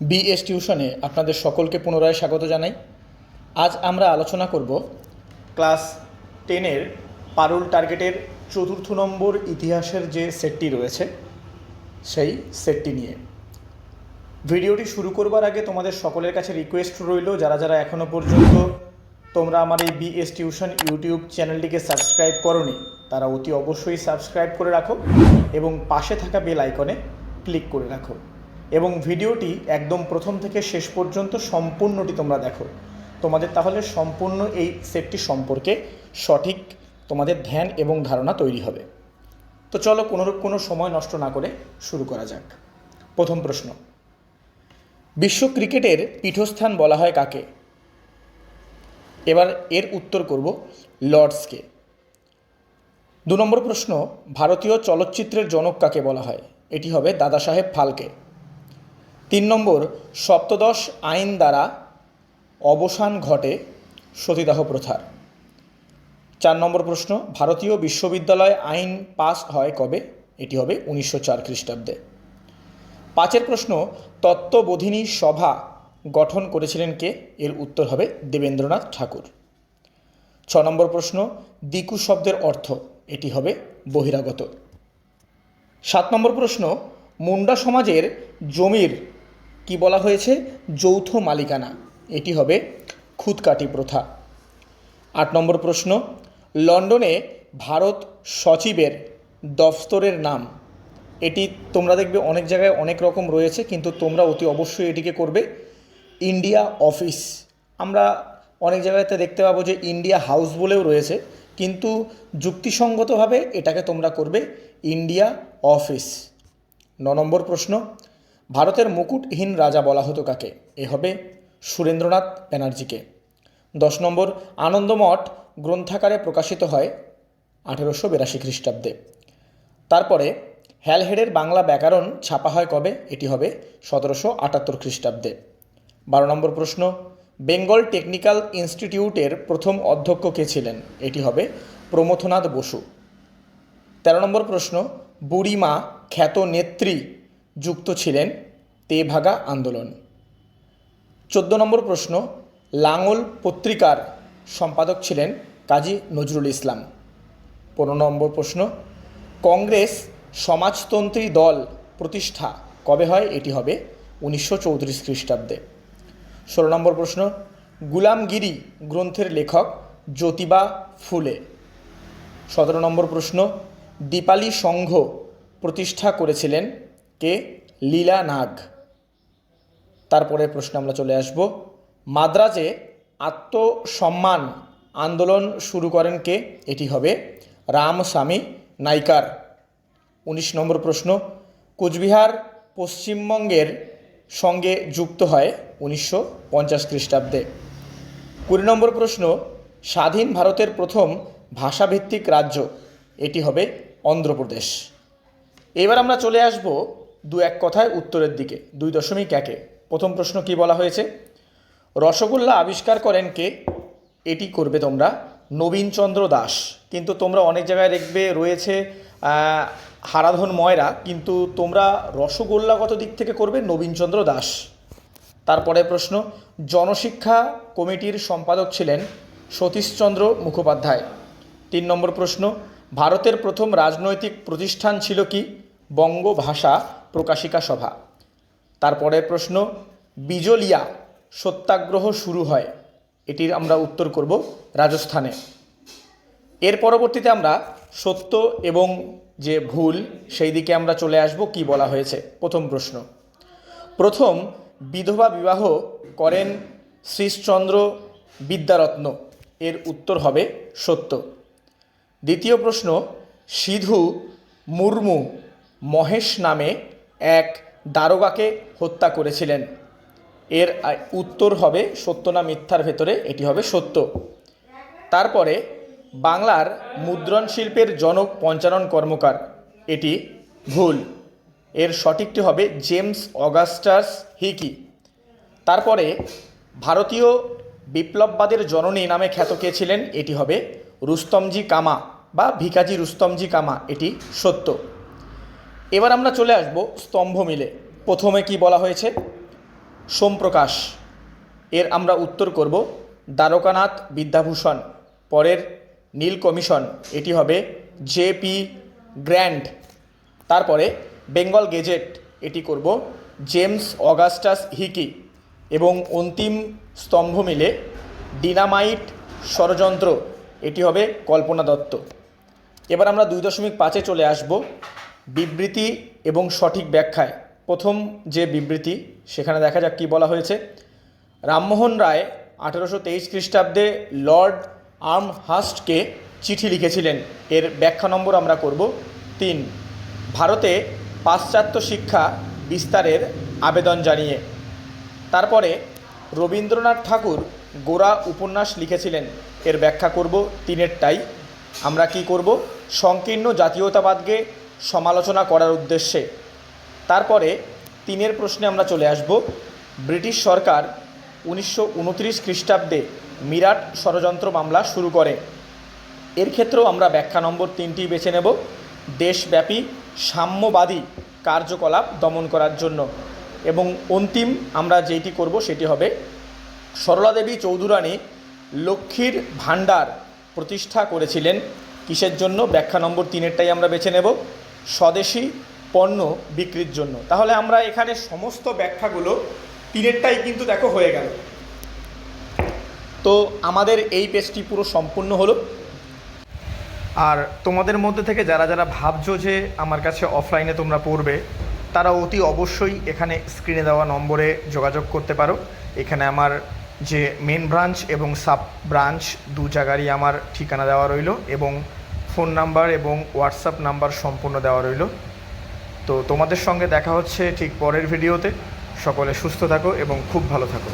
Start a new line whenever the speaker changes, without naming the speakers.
BS টিউশনে আপনাদের সকলকে পুনরায় স্বাগত জানাই। আজ আমরা আলোচনা করব ক্লাস টেনের পারুল টার্গেটের চতুর্থ নম্বর ইতিহাসের যে সেটটি রয়েছে, সেই সেটটি নিয়ে। ভিডিওটি শুরু করবার আগে তোমাদের সকলের কাছে রিকোয়েস্ট রইল, যারা যারা এখনও পর্যন্ত তোমরা আমার এই বিএস টিউশন ইউটিউব চ্যানেলটিকে সাবস্ক্রাইব করনি, তারা অতি অবশ্যই সাবস্ক্রাইব করে রাখো এবং পাশে থাকা বেল আইকনে ক্লিক করে রাখো। এবং ভিডিওটি একদম প্রথম থেকে শেষ পর্যন্ত সম্পূর্ণটি তোমরা দেখো। তোমাদের তাহলে সম্পূর্ণ এই সেটটি সম্পর্কে সঠিক তোমাদের ধ্যান এবং ধারণা তৈরি হবে। তো চলো কোনো কোনো সময় নষ্ট না করে শুরু করা যাক। প্রথম প্রশ্ন, বিশ্ব ক্রিকেটের পীঠস্থান বলা হয় কাকে? এবার এর উত্তর করব লর্ডসকে। দু নম্বর প্রশ্ন, ভারতীয় চলচ্চিত্রের জনক কাকে বলা হয়? এটি হবে দাদা সাহেব ফালকে। তিন নম্বর, সপ্তদশ আইন দ্বারা অবসান ঘটে সতীদাহ প্রথার। চার নম্বর প্রশ্ন, ভারতীয় বিশ্ববিদ্যালয় আইন পাস হয় কবে? এটি হবে উনিশশো চার খ্রিস্টাব্দে। পাঁচের প্রশ্ন, তত্ত্ববোধিনী সভা গঠন করেছিলেন কে? এর উত্তর হবে দেবেন্দ্রনাথ ঠাকুর। ছ নম্বর প্রশ্ন, দিকু শব্দের অর্থ? এটি হবে বহিরাগত। সাত নম্বর প্রশ্ন, মুন্ডা সমাজের জমির কি বলা হয়েছে? যৌথ মালিকানা। এটি হবে খুদকাটি প্রথা। আট নম্বর প্রশ্ন, লন্ডনে ভারত সচিবের দফতরের নাম। এটি তোমরা দেখবে অনেক জায়গায় অনেক রকম রয়েছে, কিন্তু তোমরা অতি অবশ্যই এটিকে করবে। India office. আমরা অনেক জায়গাতে দেখতে পাবো যে ইন্ডিয়া হাউস বলেও রয়েছে, কিন্তু যুক্তিসঙ্গতভাবে এটাকে তোমরা করবে ইন্ডিয়া অফিস। ন নম্বর প্রশ্ন ভারতের মুকুটহীন রাজা বলা হতো কাকে? এ হবে সুরেন্দ্রনাথ ব্যানার্জিকে। দশ নম্বর, আনন্দমঠ গ্রন্থাকারে প্রকাশিত হয় আঠেরোশো বিরাশি খ্রিস্টাব্দে। তারপরে হ্যালহেডের বাংলা ব্যাকরণ ছাপা হয় কবে? এটি হবে সতেরোশো আটাত্তর খ্রিস্টাব্দে। বারো নম্বর প্রশ্ন, বেঙ্গল টেকনিক্যাল ইনস্টিটিউটের প্রথম অধ্যক্ষ কে ছিলেন? এটি হবে প্রমথনাথ বসু। তেরো নম্বর প্রশ্ন, বুড়িমা খ্যাত নেত্রী যুক্ত ছিলেন তেভাগা আন্দোলন। চোদ্দ নম্বর প্রশ্ন, লাঙল পত্রিকার সম্পাদক ছিলেন কাজী নজরুল ইসলাম। পনেরো নম্বর প্রশ্ন, কংগ্রেস সমাজতন্ত্রী দল প্রতিষ্ঠা কবে হয়? এটি হবে উনিশশো চৌত্রিশ খ্রিস্টাব্দে। ষোলো নম্বর প্রশ্ন, গুলামগিরি গ্রন্থের লেখক জ্যোতিবা ফুলে। সতেরো নম্বর প্রশ্ন, দীপালি সংঘ প্রতিষ্ঠা করেছিলেন কে? লীলা নাগ। তারপরের প্রশ্ন আমরা চলে আসব। মাদ্রাজে আত্মসম্মান আন্দোলন শুরু করেন কে? এটি হবে রামস্বামী নাইকার। উনিশ নম্বর প্রশ্ন, কোচবিহার পশ্চিমবঙ্গের সঙ্গে যুক্ত হয় উনিশশো পঞ্চাশ খ্রিস্টাব্দে। কুড়ি নম্বর প্রশ্ন, স্বাধীন ভারতের প্রথম ভাষাভিত্তিক রাজ্য, এটি হবে অন্ধ্রপ্রদেশ। এবার আমরা চলে আসব দু এক কথায় উত্তরের দিকে, দুই দশমিক একে। প্রথম প্রশ্ন কি বলা হয়েছে? রসগোল্লা আবিষ্কার করেন কে? এটি করবে তোমরা নবীনচন্দ্র দাস। কিন্তু তোমরা অনেক জায়গায় দেখবে রয়েছে হারাধন ময়রা, কিন্তু তোমরা রসগোল্লাগত দিক থেকে করবে নবীনচন্দ্র দাস। তারপরে প্রশ্ন, জনশিক্ষা কমিটির সম্পাদক ছিলেন সতীশচন্দ্র মুখোপাধ্যায়। তিন নম্বর প্রশ্ন, ভারতের প্রথম রাজনৈতিক প্রতিষ্ঠান ছিল কি? বঙ্গভাষা প্রকাশিকা সভা। তারপরে প্রশ্ন, বিজলিয়া সত্যাগ্রহ শুরু হয়। এটির আমরা উত্তর করব রাজস্থানে। এর পরবর্তীতে আমরা সত্য এবং যে ভুল, সেই দিকে আমরা চলে আসব কি বলা হয়েছে। প্রথম প্রশ্ন, প্রথম বিধবা বিবাহ করেন শ্রীশচন্দ্র বিদ্যারত্ন। এর উত্তর হবে সত্য। দ্বিতীয় প্রশ্ন, সিধু মুর্মু মহেশ নামে এক দারোগাকে হত্যা করেছিলেন। এর উত্তর হবে সত্য না মিথ্যার ভেতরে, এটি হবে সত্য। তারপরে বাংলার মুদ্রণ শিল্পের জনক পঞ্চানন কর্মকার, এটি ভুল। এর সঠিকটি হবে জেমস অগাস্টাস হিকি। তারপরে ভারতীয় বিপ্লববাদের জননী নামে খ্যাত কে ছিলেন, এটি হবে রুস্তমজি কামা বা ভিকাজি রুস্তমজি কামা, এটি সত্য। এবার আমরা চলে আসব স্তম্ভ মিলে। প্রথমে কি বলা হয়েছে? সোমপ্রকাশ। এর আমরা উত্তর করব, দ্বারকানাথ বিদ্যাভূষণ, পরের নীল কমিশন, এটি হবে জেপি গ্র্যান্ড। তারপরে বেঙ্গল গেজেট, এটি করব জেমস অগাস্টাস হিকি। এবং অন্তিম স্তম্ভ মিলে ডিনামাইট ষড়যন্ত্র, এটি হবে কল্পনা দত্ত। এবার আমরা দুই দশমিক পাঁচে চলে আসব বিবৃতি এবং সঠিক ব্যাখ্যায়। প্রথম যে বিবৃতি, সেখানে দেখা যাক কী বলা হয়েছে। রামমোহন রায় আঠেরোশো তেইশ খ্রিস্টাব্দে লর্ড আর্ম হাস্টকে চিঠি লিখেছিলেন। এর ব্যাখ্যা নম্বর আমরা করব তিন। ভারতে পাশ্চাত্য শিক্ষা বিস্তারের আবেদন জানিয়ে। তারপরে রবীন্দ্রনাথ ঠাকুর গোরা উপন্যাস লিখেছিলেন। এর ব্যাখ্যা করব তিনেরটাই। আমরা কি করব? সংকীর্ণ জাতীয়তাবাদকে সমালোচনা করার উদ্দেশ্যে। তারপরে তিনের প্রশ্নে আমরা চলে আসব। ব্রিটিশ সরকার উনিশশো উনত্রিশ খ্রিস্টাব্দে মিরাট ষড়যন্ত্র মামলা শুরু করে। এর ক্ষেত্রেও আমরা ব্যাখ্যা নম্বর তিনটি বেছে নেব। দেশব্যাপী সাম্যবাদী কার্যকলাপ দমন করার জন্য। এবং অন্তিম আমরা যেটি করব সেটি হবে সরলা দেবী চৌধুরানী লক্ষ্মীর ভাণ্ডার প্রতিষ্ঠা করেছিলেন। কিসের জন্য? ব্যাখ্যা নম্বর তিনেরটাই আমরা বেছে নেব। স্বদেশী পণ্য বিক্রির জন্য। তাহলে আমরা এখানে সমস্ত ব্যাখ্যাগুলো তিনেরটাই কিন্তু দেখো হয়ে গেল। তো আমাদের এই পেজটি পুরো সম্পূর্ণ হলো। আর তোমাদের মধ্যে থেকে যারা যারা ভাবছ যে আমার কাছে অফলাইনে তোমরা পড়বে, তারা অতি অবশ্যই এখানে স্ক্রিনে দেওয়া নম্বরে যোগাযোগ করতে পারো। এখানে আমার যে মেন ব্রাঞ্চ এবং সাব ব্রাঞ্চ দু জায়গারই আমার ঠিকানা দেওয়া রইল এবং ফোন নাম্বার এবং হোয়াটসঅ্যাপ নাম্বার সম্পূর্ণ দেওয়া রইল। তো তোমাদের সঙ্গে দেখা হচ্ছে ঠিক পরের ভিডিওতে। সকলে সুস্থ থাকো এবং খুব ভালো থাকো।